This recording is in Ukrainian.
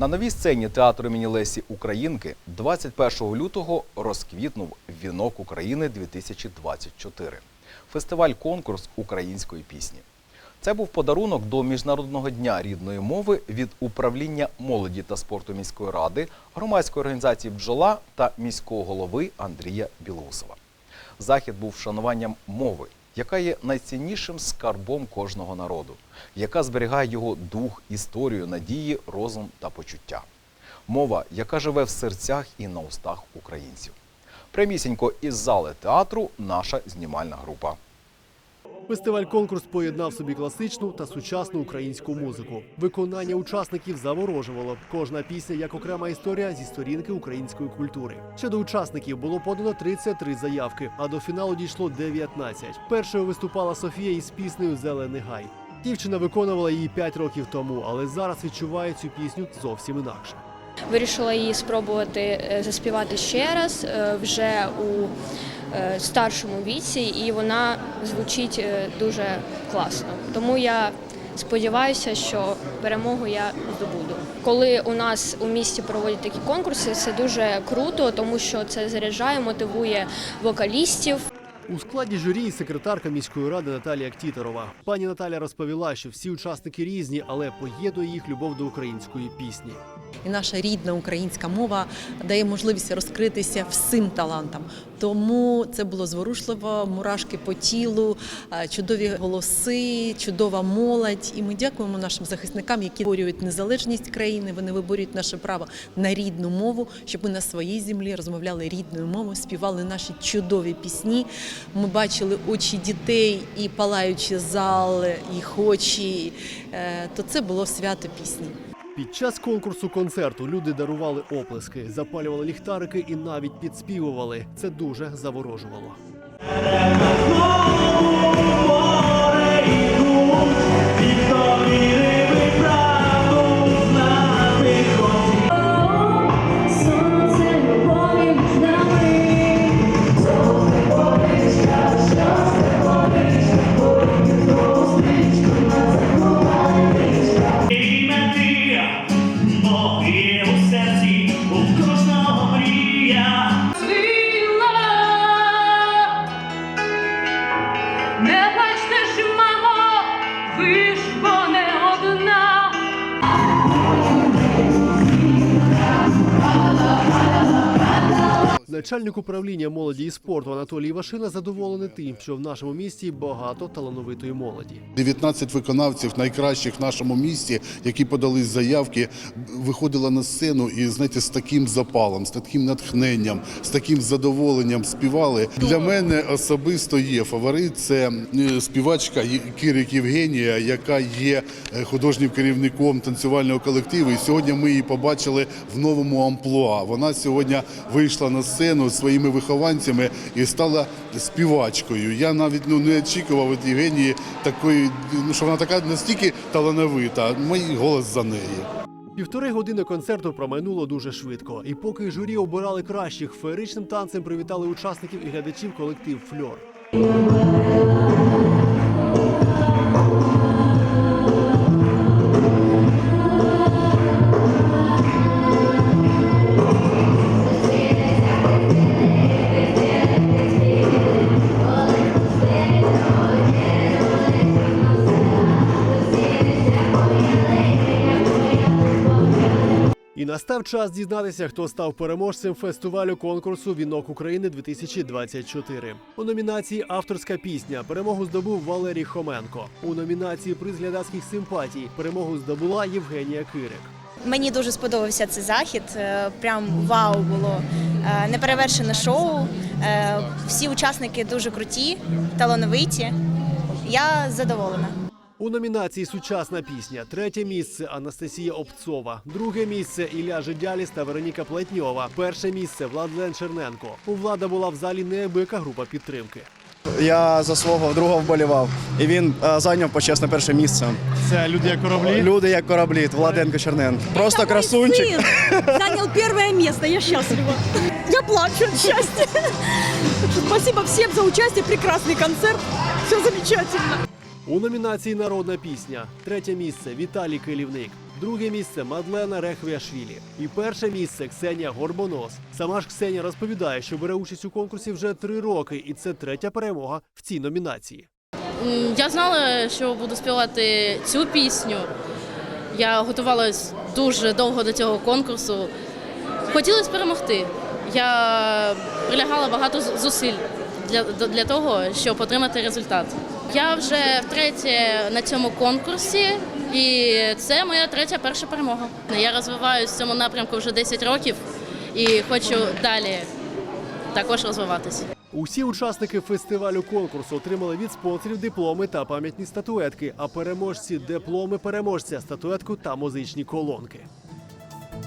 На новій сцені театру імені Лесі Українки 21 лютого розквітнув Вінок України 2024 фестиваль-конкурс української пісні. Це був подарунок до Міжнародного дня рідної мови від управління молоді та спорту міської ради, громадської організації Бджола та міського голови Андрія Білоусова. Захід був вшануванням мови, яка є найціннішим скарбом кожного народу, яка зберігає його дух, історію, надії, розум та почуття. Мова, яка живе в серцях і на устах українців. Прямісінько із зали театру наша знімальна група. Фестиваль-конкурс поєднав собі класичну та сучасну українську музику. Виконання учасників заворожувало. Кожна пісня як окрема історія зі сторінки української культури. Щодо учасників було подано 33 заявки, а до фіналу дійшло 19. Першою виступала Софія із піснею Зелений гай. Дівчина виконувала її 5 років тому, але зараз відчуває цю пісню зовсім інакше. Вирішила її спробувати е, заспівати ще раз е, вже у старшому віці, і вона звучить е, дуже класно. Тому я сподіваюся, що перемогу я здобуду. Коли у нас у місті проводять такі конкурси, це дуже круто, тому що це заряджає, мотивує вокалістів. У складі журі і секретарка міської ради Наталія Ктітерова. Пані Наталя розповіла, що всі учасники різні, але поєднує їх любов до української пісні. І наша рідна українська мова дає можливість розкритися всім талантам. Тому це було зворушливо, мурашки по тілу, чудові голоси, чудова молодь. І ми дякуємо нашим захисникам, які виборюють незалежність країни. Вони виборюють наше право на рідну мову, щоб ми на своїй землі розмовляли рідною мовою, співали наші чудові пісні. Ми бачили очі дітей і палаючі зали, їх очі. Е, То це було свято пісні. Під час конкурсу концерту люди дарували оплески, запалювали ліхтарики і навіть підспівували. Це дуже заворожувало. Начальник управління молоді і спорту Анатолій Вашина задоволений тим, що в нашому місті багато талановитої молоді. 19 виконавців найкращих в нашому місті, які подали заявки, виходила на сцену і знаєте, з таким запалом, з таким натхненням, з таким задоволенням співали. Для мене особисто є фаворит. Це е, співачка Кирик Євгенія, яка є е, художнім керівником танцювального колективу. І сьогодні ми її побачили в новому амплуа. Вона сьогодні вийшла на сцену зі своїми вихованцями і стала співачкою. Я навіть ну не очікував від Євгенії такої, ну що вона така настільки талановита. Мій голос за неї. Півтори години концерту промайнуло дуже швидко. І поки журі обирали кращих, феєричним танцем привітали учасників і глядачів колектив Фльор. Настав час дізнатися, хто став переможцем фестивалю конкурсу Вінок України 2024. У номінації Авторська пісня перемогу здобув Валерій Хоменко. У номінації Приз глядацьких симпатій перемогу здобула Євгенія Кирик. Мені дуже сподобався цей захід. е, Прям вау було Е, неперевершене шоу. Е, Всі учасники дуже круті, талановиті. Я задоволена. У номінації Сучасна пісня третє місце Анастасія Обцова, друге місце Ілля Жидяліс та Вероніка Плетньова. Перше місце Владлен Черненко. У влада була в залі неабияка група підтримки. Я за свого друга вболівав, і він е, зайняв почесне перше місце. Це люди як кораблі. Люди як кораблі, Владенко Черненко. Просто красунчик. занял первое место. Я счастлива. Я плачу от счастья. Так Спасибо всем за участие. Прекрасный концерт. Все замечательно. У номінації Народна пісня третє місце Віталій Килівник, Друге місце Мадлена Рехвіашвілі. І перше місце Ксенія Горбонос. Сама ж Ксенія розповідає, що бере участь у конкурсі вже три роки, і це третя перемога в цій номінації. Я знала, що буду співати цю пісню. Я готувалась дуже довго до цього конкурсу. Хотілося перемогти. Я прилягала багато зусиль для, для того, щоб отримати результат. Я вже втретє на цьому конкурсі, і це моя третя перша перемога. Я розвиваюся в цьому напрямку вже 10 років і хочу далі також розвиватися. Усі учасники фестивалю конкурсу отримали від спонсорів дипломи та пам'ятні статуетки, а переможці дипломи переможця, статуетку та музичні колонки.